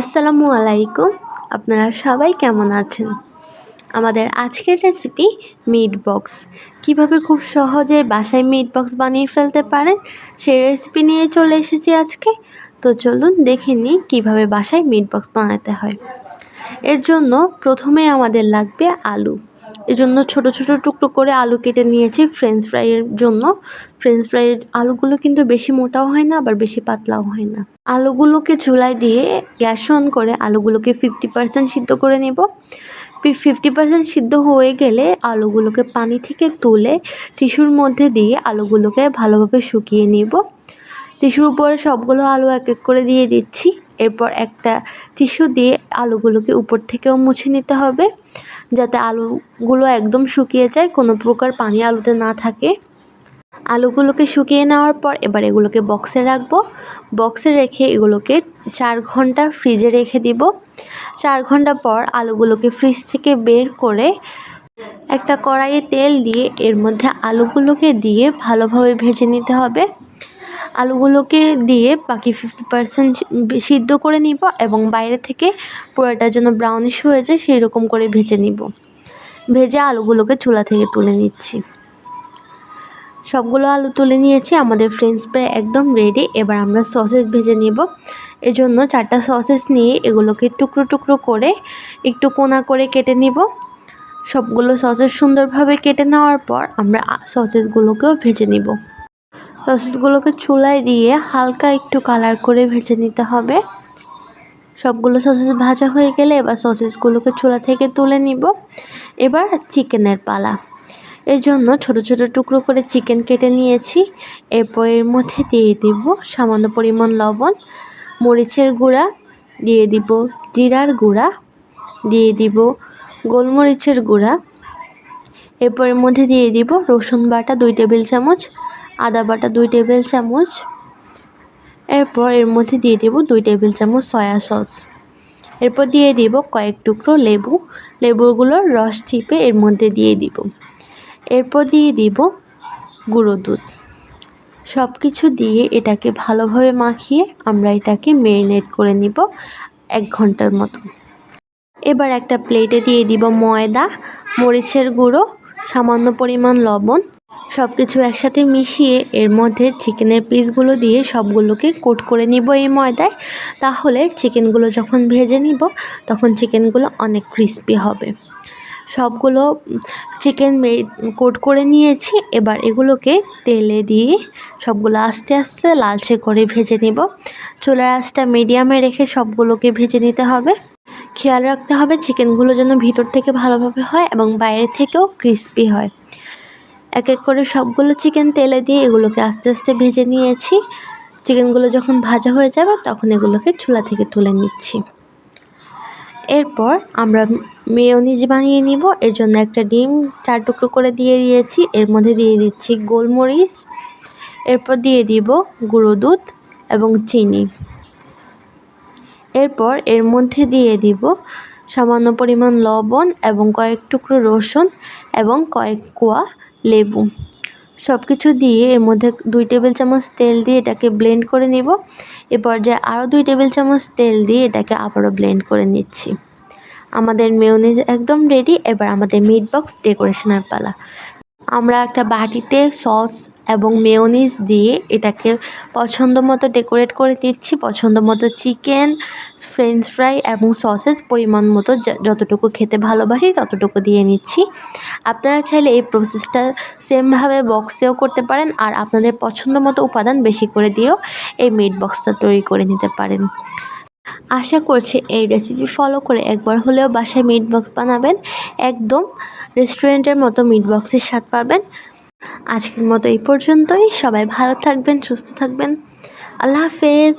আসসালামু আলাইকুম। আপনারা সবাই কেমন আছেন? আমাদের আজকের রেসিপি মিট বক্স কীভাবে খুব সহজে বাসায় মিট বক্স বানিয়ে ফেলতে পারেন, সেই রেসিপি নিয়ে চলে এসেছি আজকে। তো চলুন দেখে নিই কীভাবে বাসায় মিট বক্স বানাতে হয়। এর জন্য প্রথমে আমাদের লাগবে আলু। এজন্য ছোট ছোট টুকরো করে আলু কেটে নিয়েছি ফ্রেঞ্চ ফ্রাইয়ের জন্য। ফ্রেঞ্চ ফ্রাইয়ের আলুগুলো কিন্তু বেশি মোটাও হয় না, আবার বেশি পাতলাও হয় না। আলুগুলোকে চুলায় দিয়ে গ্যাস অন করে আলুগুলোকে ফিফটি পার্সেন্ট সিদ্ধ করে নেব। ফিফটি পার্সেন্ট সিদ্ধ হয়ে গেলে আলুগুলোকে পানি থেকে তুলে টিস্যুর মধ্যে দিয়ে আলুগুলোকে ভালোভাবে শুকিয়ে নেব। টিস্যুর উপরে সবগুলো আলু এক এক করে দিয়ে দিচ্ছি। এরপর একটা টিস্যু দিয়ে আলুগুলোকে উপর থেকেও মুছে নিতে হবে। যাতে আলুগুলো একদম শুকিয়ে যায়, কোনো প্রকার পানি আলুতে না থাকে। আলুগুলোকে শুকিয়ে নেওয়ার পর এবার এগুলোকে বক্সে রাখব। বক্সে রেখে এগুলোকে চার ঘণ্টা ফ্রিজে রেখে দিব। চার ঘণ্টা পর আলুগুলোকে ফ্রিজ থেকে বের করে একটা কড়াইয়ে তেল দিয়ে এর মধ্যে আলুগুলোকে দিয়ে ভালোভাবে ভেজে নিতে হবে। আলুগুলোকে দিয়ে বাকি ফিফটি পার্সেন্ট সিদ্ধ করে নিব এবং বাইরে থেকে পুরোটা যেন ব্রাউনিশ হয়ে যায় সেই রকম করে ভেজে নিব। ভেজে আলুগুলোকে চুলা থেকে তুলে নিচ্ছি। সবগুলো আলু তুলে নিয়েছি, আমাদের ফ্রেঞ্চ ফ্রাই একদম রেডি এবার আমরা সসেস ভেজে নিব। এজন্য চারটা সসেস নিয়ে এগুলোকে টুকরো টুকরো করে একটু কোনা করে কেটে নিব। সবগুলো সসেস সুন্দরভাবে কেটে নেওয়ার পর আমরা সসেসগুলোকেও ভেজে নিব। সসেসগুলোকে চুলায় দিয়ে হালকা একটু কালার করে ভেজে নিতে হবে। সবগুলো সসেস ভাজা হয়ে গেলে এবার সসেসগুলোকে চুলা থেকে তুলে নিব। এবার চিকেনের পালা। এর জন্য ছোট ছোট টুকরো করে চিকেন কেটে নিয়েছি। এরপর এর মধ্যে দিয়ে দিব সামান্য পরিমাণ লবণ, মরিচের গুঁড়া, দিয়ে দিব জিরার গুঁড়া, দিয়ে দিব গোলমরিচের গুঁড়া। এরপর এর মধ্যে দিয়ে দিব রসুন বাটা দুই টেবিল চামচ আদা বাটা দুই টেবিল চামচ। এরপর এর মধ্যে দিয়ে দেব দুই টেবিল চামচ সয়া সস। এরপর দিয়ে দিব কয়েক টুকরো লেবু। লেবুগুলোর রস চিপে এর মধ্যে দিয়ে দিব। এরপর দিয়ে দিব গুঁড়ো দুধ। সব কিছু দিয়ে এটাকে ভালোভাবে মাখিয়ে আমরা এটাকে মেরিনেট করে নিব এক ঘণ্টার মতো। এবার একটা প্লেটে দিয়ে দিব ময়দা, মরিচের গুঁড়ো, সামান্য পরিমাণ লবণ সব কিছু একসাথে মিশিয়ে এর মধ্যে চিকেনের পিসগুলো দিয়ে সবগুলোকে কোট করে নিব এই ময়দায়। তাহলে চিকেনগুলো যখন ভেজে নিব, তখন চিকেনগুলো অনেক ক্রিস্পি হবে। সবগুলো চিকেন কোট করে নিয়েছি। এবার এগুলোকে তেলে দিয়ে সবগুলো আস্তে আস্তে লালচে করে ভেজে নিব। চুলার আঁচটা মিডিয়ামে রেখে সবগুলোকে ভেজে নিতে হবে। খেয়াল রাখতে হবে, চিকেনগুলো যেন ভিতর থেকে ভালোভাবে হয় এবং বাইরে থেকেও ক্রিস্পি হয়। এক এক করে সবগুলো চিকেন তেলে দিয়ে এগুলোকে আস্তে আস্তে ভেজে নিয়েছি। চিকেনগুলো যখন ভাজা হয়ে যাবে, তখন এগুলোকে চুলা থেকে তুলে নিচ্ছি। এরপর আমরা মেয়নিজ বানিয়ে নিব। এর জন্য একটা ডিম চার টুকরো করে দিয়ে দিয়েছি। এর মধ্যে দিয়ে দিচ্ছি গোলমরিচ। এরপর দিয়ে দিব গুঁড়ো দুধ এবং চিনি। এরপর এর মধ্যে দিয়ে দিব সামান্য পরিমাণ লবণ এবং কয়েক টুকরো রসুন এবং কয়েক কোয়া লেবু। সব কিছু দিয়ে এর মধ্যে দুই টেবিল চামচ তেল দিয়ে এটাকে ব্লেন্ড করে নিব। এ পর্যায়ে আরও দুই টেবিল চামচ তেল দিয়ে এটাকে আবারও ব্লেন্ড করে নিচ্ছি। আমাদের মেয়নিজ একদম রেডি এবার আমাদের মিট বক্স ডেকোরেশনের পালা। আমরা একটা বাটিতে সস এবং মেয়নিজ দিয়ে এটাকে পছন্দ মতো ডেকোরেট করে দিচ্ছি। পছন্দ মতো চিকেন, ফ্রেঞ্চ ফ্রাই এবং সসেস পরিমাণ মতো যতটুকু খেতে ভালোবাসি ততটুকু দিয়ে নিচ্ছি। আপনারা চাইলে এই প্রসেসটা সেমভাবে বক্সেও করতে পারেন আর আপনাদের পছন্দ মতো উপাদান বেশি করে দিয়েও এই মিট বক্সটা তৈরি করে নিতে পারেন। আশা করছি এই রেসিপি ফলো করে একবার হলেও বাসায় মিট বক্স বানাবেন। একদম রেস্টুরেন্টের মতো মিট বক্সের স্বাদ পাবেন। আজকের মতো এই পর্যন্তই। সবাই ভালো থাকবেন, সুস্থ থাকবেন। আল্লাহ হাফেজ।